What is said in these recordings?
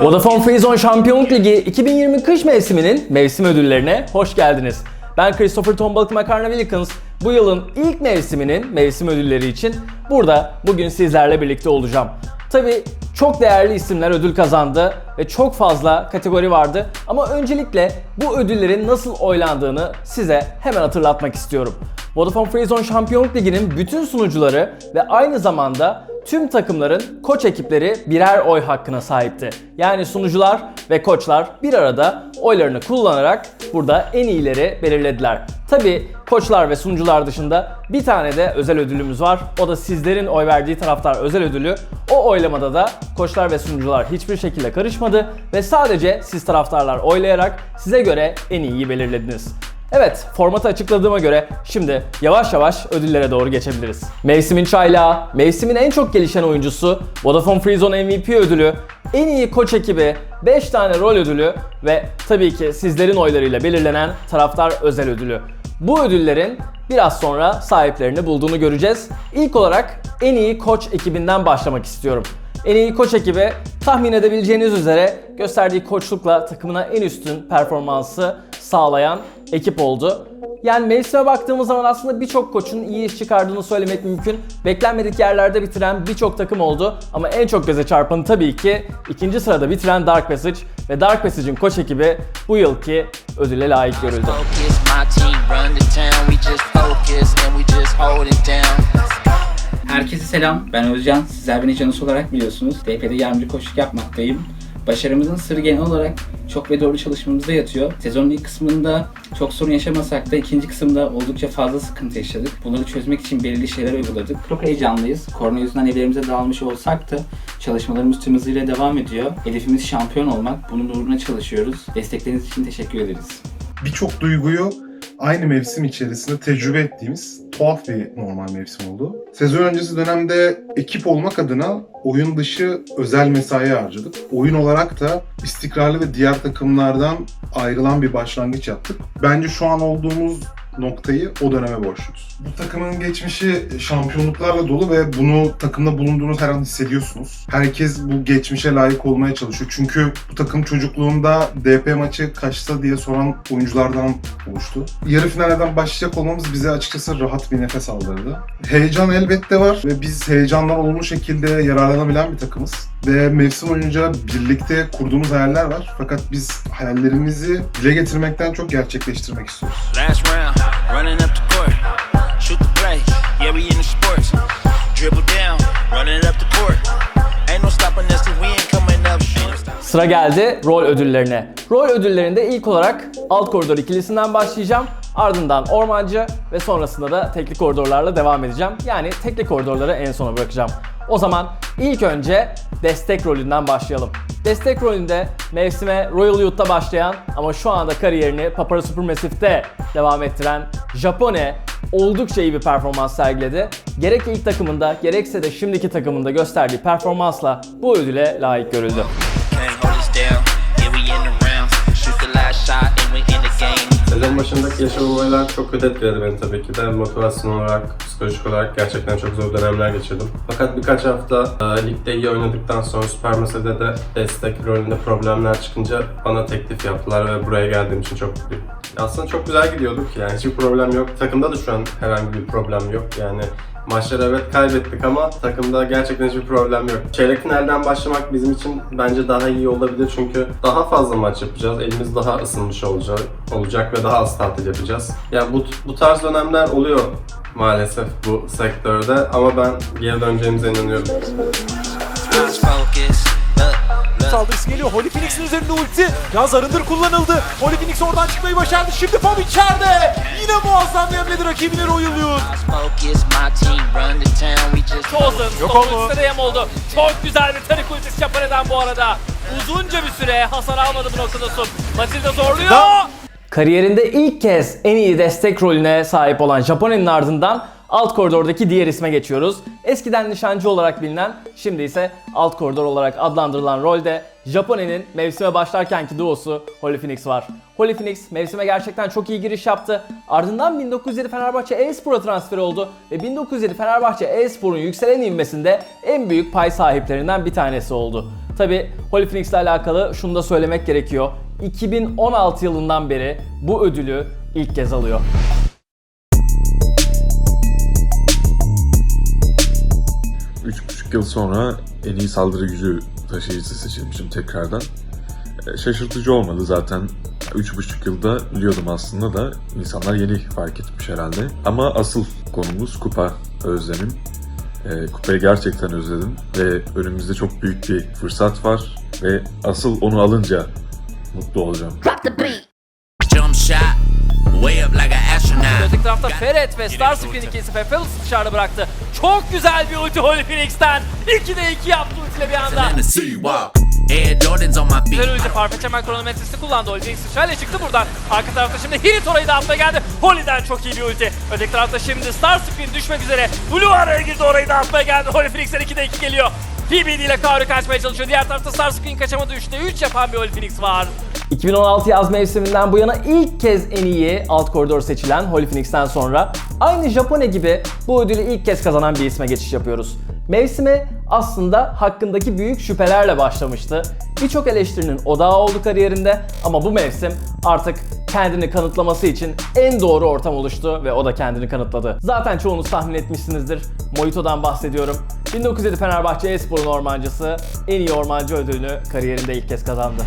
Vodafone Freezone Şampiyonluk Ligi 2020 kış mevsiminin mevsim ödüllerine hoş geldiniz. Ben Christopher Tombalık Makarna Wilkins. Bu yılın ilk mevsiminin mevsim ödülleri için burada bugün sizlerle birlikte olacağım. Tabi çok değerli isimler ödül kazandı ve çok fazla kategori vardı. Ama öncelikle bu ödüllerin nasıl oylandığını size hemen hatırlatmak istiyorum. Vodafone Freezone Şampiyonluk Ligi'nin bütün sunucuları ve aynı zamanda tüm takımların koç ekipleri birer oy hakkına sahipti. Yani sunucular ve koçlar bir arada oylarını kullanarak burada en iyileri belirlediler. Tabi koçlar ve sunucular dışında bir tane de özel ödülümüz var. O da sizlerin oy verdiği taraftar özel ödülü. O oylamada da koçlar ve sunucular hiçbir şekilde karışmadı ve sadece siz taraftarlar oylayarak size göre en iyiyi belirlediniz. Evet, formatı açıkladığıma göre şimdi yavaş yavaş ödüllere doğru geçebiliriz. Mevsimin çaylağı, mevsimin en çok gelişen oyuncusu, Vodafone Freezone MVP ödülü, en iyi koç ekibi, 5 tane rol ödülü ve tabii ki sizlerin oylarıyla belirlenen taraftar özel ödülü. Bu ödüllerin biraz sonra sahiplerini bulduğunu göreceğiz. İlk olarak en iyi koç ekibinden başlamak istiyorum. En iyi koç ekibi tahmin edebileceğiniz üzere gösterdiği koçlukla takımına en üstün performansı sağlayan ekip oldu. Yani mevsime baktığımız zaman aslında birçok koçun iyi iş çıkardığını söylemek mümkün. Beklenmedik yerlerde bitiren birçok takım oldu ama en çok göze çarpanı tabii ki ikinci sırada bitiren Dark Passage ve Dark Passage'in koç ekibi bu yılki ödüle layık görüldü. Herkese selam, ben Özcan. Sizler beni Canus olarak biliyorsunuz. DP'de yardımcı koçluk yapmaktayım. Başarımızın sırrı genel olarak çok ve doğru çalışmamızda yatıyor. Sezonun ilk kısmında çok sorun yaşamasak da ikinci kısımda oldukça fazla sıkıntı yaşadık. Bunları çözmek için belirli şeyler uyguladık. Çok heyecanlıyız. Korona yüzünden evlerimize dağılmış olsak da çalışmalarımız tüm hızıyla devam ediyor. Hedefimiz şampiyon olmak. Bunun uğruna çalışıyoruz. Destekleriniz için teşekkür ederiz. birçok duyguyu aynı mevsim içerisinde tecrübe ettiğimiz tuhaf bir normal mevsim oldu. Sezon öncesi dönemde ekip olmak adına oyun dışı özel mesai harcadık. Oyun olarak da istikrarlı ve diğer takımlardan ayrılan bir başlangıç yaptık. Bence şu an olduğumuz noktayı o döneme borçluyuz. Bu takımın geçmişi şampiyonluklarla dolu ve bunu takımda bulunduğunuz her an hissediyorsunuz. Herkes bu geçmişe layık olmaya çalışıyor. Çünkü bu takım çocukluğunda DP maçı kaçta diye soran oyunculardan oluştu. Yarı finalden başlayacak olmamız bize açıkçası rahat bir nefes aldırdı. Heyecan elbette var ve biz heyecandan olumlu şekilde yararlanabilen bir takımız. Ve mevsim boyunca birlikte kurduğumuz hayaller var. Fakat biz hayallerimizi dile getirmekten çok gerçekleştirmek istiyoruz. Last round, running up the court. Shoot the play. Yeah, we in the sports. Dribble down, running up the court. Ain't no stopping us we ain't coming up. Sıra geldi rol ödüllerine. Rol ödüllerinde ilk olarak alt koridor ikilisinden başlayacağım. Ardından ormancı ve sonrasında da tekli koridorlarla devam edeceğim. Yani tekli koridorları en sona bırakacağım. O zaman ilk önce destek rolünden başlayalım. Destek rolünde mevsime Royal Youth'ta başlayan ama şu anda kariyerini Papara Supermassive'de devam ettiren Japone oldukça iyi bir performans sergiledi. Gerek ilk takımında gerekse de şimdiki takımında gösterdiği performansla bu ödüle layık görüldü. Sezon başındaki yaşadığım olaylar çok kötü etkiledi beni tabii ki de. Motivasyon olarak, psikolojik olarak gerçekten çok zor dönemler geçirdim. Fakat birkaç hafta e, ligde iyi oynadıktan sonra Supermassive'de de destek rolünde problemler çıkınca bana teklif yaptılar ve buraya geldiğim için çok mutluyum. Aslında çok güzel gidiyorduk yani hiçbir problem yok. Takımda da şu an herhangi bir problem yok yani. Maçları evet kaybettik ama takımda gerçekten hiçbir problem yok. Çeyrek finalden başlamak bizim için bence daha iyi olabilir çünkü daha fazla maç yapacağız. Elimiz daha ısınmış olacak, olacak ve daha az tatil yapacağız. Yani bu, bu tarz dönemler oluyor maalesef bu sektörde ama ben geri döneceğimize inanıyorum. Saldırısı geliyor. Holy Phoenix'in üzerinde ulti. Yalnız arındır kullanıldı. Holy Phoenix oradan çıkmayı başardı. Şimdi Pom içeride. Yine muazzam the town. We just Chosen Yok oldu. yem oldu. Çok güzel bir tarik ultisi Japone'den bu arada. Uzunca bir süre hasar almadı bu noktada Sun. Matilda zorluyor. Da- Kariyerinde ilk kez en iyi destek rolüne sahip olan Japone'nin ardından alt koridordaki diğer isme geçiyoruz. Eskiden nişancı olarak bilinen, şimdi ise alt koridor olarak adlandırılan rolde Japone'nin mevsime başlarkenki duosu Holy Phoenix var. Holy Phoenix mevsime gerçekten çok iyi giriş yaptı. Ardından 1907 Fenerbahçe e-spor'a transfer oldu ve 1907 Fenerbahçe e-spor'un yükselen ivmesinde en büyük pay sahiplerinden bir tanesi oldu. Tabi Holy Phoenix ile alakalı şunu da söylemek gerekiyor. 2016 yılından beri bu ödülü ilk kez alıyor. Buçuk yıl sonra en iyi saldırı gücü taşıyıcısı seçilmişim tekrardan. E, Şaşırtıcı olmadı zaten. Üç buçuk yılda biliyordum aslında da insanlar yeni fark etmiş herhalde. Ama asıl konumuz kupa özlemim. E, kupayı gerçekten özledim ve önümüzde çok büyük bir fırsat var ve asıl onu alınca mutlu olacağım. Jump shot, way up like an astronaut. Öteki tarafta Ferret ve Starscream ikilisi Fefelus dışarıda bıraktı. Çok güzel bir ulti Holy Phoenix'ten. 2'de 2 yaptı ultiyle bir anda. Güzel ulti Farfetch hemen kronometresini kullandı. Holy Phoenix çıktı buradan. Arka tarafta şimdi Hirit orayı da atmaya geldi. Holy'den çok iyi bir ulti. Öteki tarafta şimdi Starscream düşmek üzere. Blue araya girdi orayı da atmaya geldi. Holy Phoenix'ten 2'de 2 geliyor. PBD ile Kaori kaçmaya çalışıyor. Diğer tarafta Starscream kaçamadı. 3'te 3 yapan bir Phoenix var. 2016 yaz mevsiminden bu yana ilk kez en iyi alt koridor seçilen Holy Phoenix'ten sonra aynı Japone gibi bu ödülü ilk kez kazanan bir isme geçiş yapıyoruz. Mevsime aslında hakkındaki büyük şüphelerle başlamıştı. Birçok eleştirinin odağı oldu kariyerinde ama bu mevsim artık kendini kanıtlaması için en doğru ortam oluştu ve o da kendini kanıtladı. Zaten çoğunuz tahmin etmişsinizdir. Mojito'dan bahsediyorum. 1907 Fenerbahçe Espor'un ormancısı en iyi ormancı ödülünü kariyerinde ilk kez kazandı.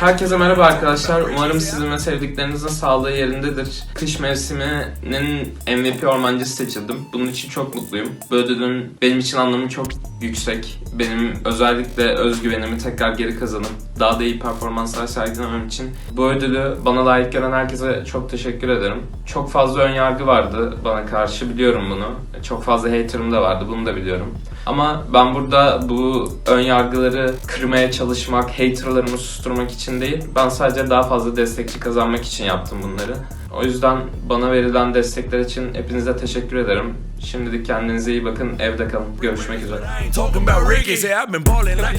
Herkese merhaba arkadaşlar. Umarım sizin ve sevdiklerinizin sağlığı yerindedir. Kış mevsiminin MVP ormancısı seçildim. Bunun için çok mutluyum. Bu ödülün benim için anlamı çok yüksek. Benim özellikle özgüvenimi tekrar geri kazanıp daha da iyi performanslar sergilemem için bu ödülü bana layık gören herkese çok teşekkür ederim. Çok fazla ön yargı vardı bana karşı biliyorum bunu. Çok fazla haterım da vardı bunu da biliyorum. Ama ben burada bu ön yargıları kırmaya çalışmak, haterlarımı susturmak için değil, ben sadece daha fazla destekçi kazanmak için yaptım bunları. O yüzden bana verilen destekler için hepinize teşekkür ederim. Şimdilik kendinize iyi bakın, evde kalın. Görüşmek üzere.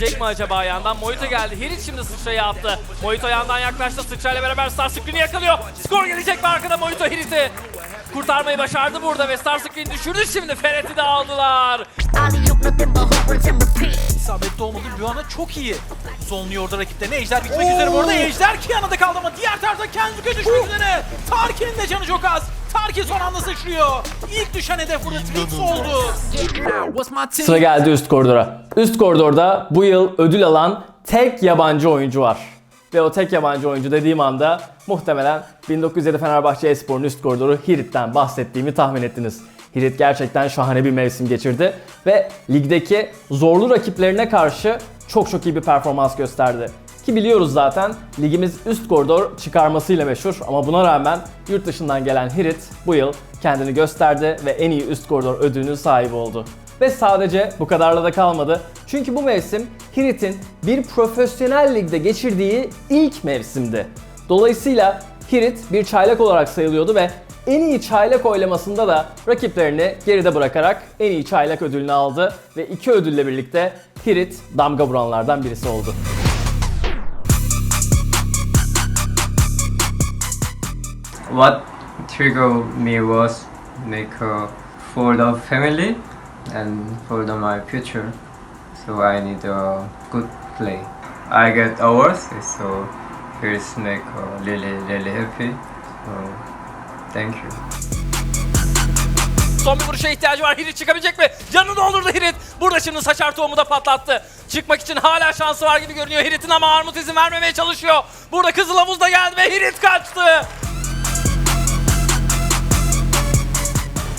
Gelecek mi acaba yandan? Mojito geldi. Hirit şimdi sıçrayı attı. Mojito yandan yaklaştı. Sıçrayla beraber Starscream'i yakalıyor. Skor gelecek mi arkada Mojito Hirit'i? Kurtarmayı başardı burada ve Starscream düşürdü şimdi. Ferret'i de aldılar. İsabetli olmadı. Luana çok iyi. Zonluyor orada rakiplerini. Ejder bitmek üzere bu arada. Ejder ki yanında kaldı ama diğer tarafta Kenzuke düşmek üzere. Tarkin'in de canı çok az. Tarkin son anda sıçrıyor. İlk düşen hedef burada Trix oldu. Sıra geldi üst koridora. Üst koridorda bu yıl ödül alan tek yabancı oyuncu var. Ve o tek yabancı oyuncu dediğim anda muhtemelen 1907 Fenerbahçe Espor'un üst koridoru Hirit'ten bahsettiğimi tahmin ettiniz. Hirit gerçekten şahane bir mevsim geçirdi ve ligdeki zorlu rakiplerine karşı çok çok iyi bir performans gösterdi. Ki biliyoruz zaten ligimiz üst koridor çıkarmasıyla meşhur ama buna rağmen yurt dışından gelen Hirit bu yıl kendini gösterdi ve en iyi üst koridor ödülünün sahibi oldu. Ve sadece bu kadarla da kalmadı. Çünkü bu mevsim Hirit'in bir profesyonel ligde geçirdiği ilk mevsimdi. Dolayısıyla Hirit bir çaylak olarak sayılıyordu ve en iyi çaylak oylamasında da rakiplerini geride bırakarak en iyi çaylak ödülünü aldı ve iki ödülle birlikte Hirit damga vuranlardan birisi oldu. what triggered me was like uh, for the family and for the, my future. So i need a good play. İ get awards so it's like uh, really really happy. So thank you Son bir vuruşa ihtiyacı var. Hirit çıkabilecek mi? Canı doldurdu Hirit. Burada şimdi saçar tohumu da patlattı. Çıkmak için hala şansı var gibi görünüyor Hirit'in ama Armut izin vermemeye çalışıyor. Burada Kızıl Havuz da geldi ve Hirit kaçtı.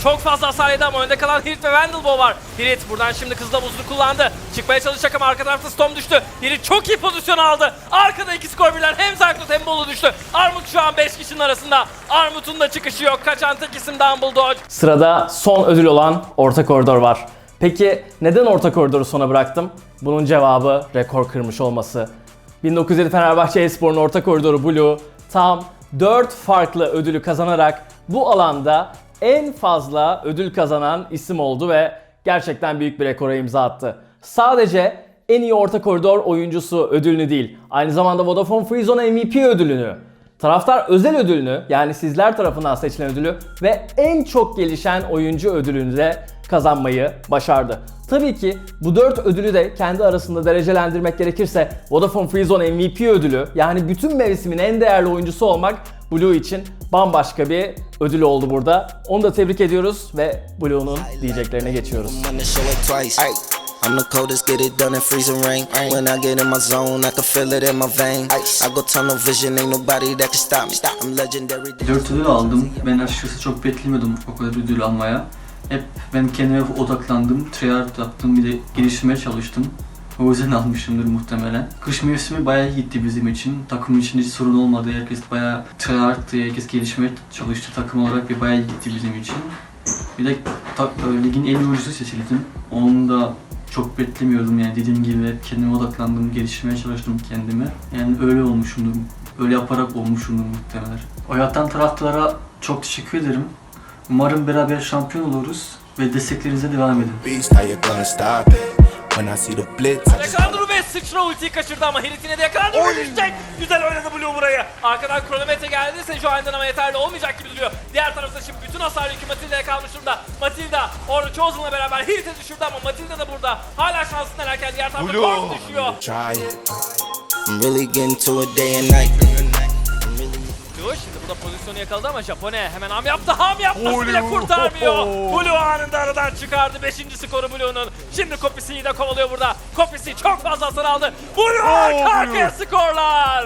Çok fazla hasar yedi ama önde kalan Hirit ve Vandelbo var. Hirit buradan şimdi Kızıl Havuz'unu kullandı. Çıkmaya çalışacak ama arka tarafta Storm düştü. Hirit çok iyi pozisyon aldı. Arkada iki skor birler hem Zarkut hem Bolu düştü. Armut şu an 5 kişinin arasında. Armut'un da çıkışı yok. Kaçan tek isim Dumbledore. Sırada son ödül olan orta koridor var. Peki neden orta koridoru sona bıraktım? Bunun cevabı rekor kırmış olması. 1907 Fenerbahçe Espor'un orta koridoru Blue tam 4 farklı ödülü kazanarak bu alanda en fazla ödül kazanan isim oldu ve gerçekten büyük bir rekora imza attı. Sadece en iyi orta koridor oyuncusu ödülünü değil, aynı zamanda Vodafone Freezone MVP ödülünü, taraftar özel ödülünü yani sizler tarafından seçilen ödülü ve en çok gelişen oyuncu ödülünü de kazanmayı başardı. Tabii ki bu 4 ödülü de kendi arasında derecelendirmek gerekirse Vodafone Freezone MVP ödülü yani bütün mevsimin en değerli oyuncusu olmak Blue için bambaşka bir ödül oldu burada. Onu da tebrik ediyoruz ve Blue'nun diyeceklerine geçiyoruz. I'm the coldest, get it done in freezing rain. When I get in my zone, I can feel it in my vein. I go tunnel vision, ain't nobody that can stop me. I'm legendary. 4 ödül aldım. Ben açıkçası çok beklemiyordum o kadar ödül almaya. Hep ben kendime odaklandım, tryhard yaptım, bir de geliştirmeye çalıştım. O yüzden almışımdır muhtemelen. Kış mevsimi bayağı gitti bizim için. Takım için hiç sorun olmadı. Herkes bayağı tryhard'tı, herkes gelişmeye çalıştı takım olarak ve bayağı gitti bizim için. Bir de ta- ligin en iyi oyuncusu seçildim. Onu da çok beklemiyordum yani dediğim gibi kendime odaklandım, geliştirmeye çalıştım kendime. Yani öyle olmuşumdur, öyle yaparak olmuşumdur muhtemelen. Oyatan taraftarlara çok teşekkür ederim. Umarım beraber şampiyon oluruz ve desteklerinize devam edin. Beast, how you gonna stop it? When I see the blitz, I just Yakalandı ve sıçra ultiyi kaçırdı ama Hirit yine de yakalandı ve düşecek. Güzel oynadı Blue burayı. Arkadan kronometre geldi. Sejuani'den ama yeterli olmayacak gibi duruyor. Diğer tarafta şimdi bütün hasar yükü Matilda'ya kalmış durumda. Matilda orada Chosen'la beraber Hirit'e düşürdü ama Matilda da burada. Hala şanslı nelerken diğer tarafta Kork düşüyor. I'm really getting to it day and night. Blue şimdi burada pozisyonu yakaladı ama Japone hemen ham yaptı. Ham yapması bile kurtarmıyor. Blue anında aradan çıkardı. Beşinci skoru Blue'nun. Şimdi Kopisi'yi de kovalıyor burada. Kopisi çok fazla hasar aldı. Blue arka arkaya skorlar.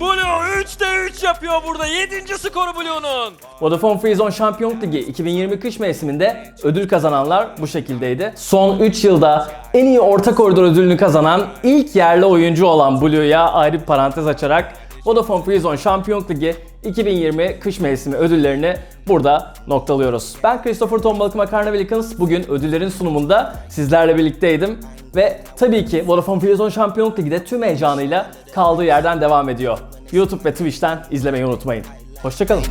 Blue 3'te 3 yapıyor burada. 7. skoru Blue'nun. Vodafone Freezone Şampiyonluk Ligi 2020 kış mevsiminde ödül kazananlar bu şekildeydi. Son 3 yılda en iyi orta koridor ödülünü kazanan ilk yerli oyuncu olan Blue'ya ayrı bir parantez açarak Vodafone Freezone Şampiyonluk Ligi 2020 kış mevsimi ödüllerini burada noktalıyoruz. Ben Christopher Tombalık Makarna Velikans. Bugün ödüllerin sunumunda sizlerle birlikteydim. Ve tabii ki Vodafone Freezone Şampiyonluk Ligi'de tüm heyecanıyla kaldığı yerden devam ediyor. YouTube ve Twitch'ten izlemeyi unutmayın. Hoşçakalın.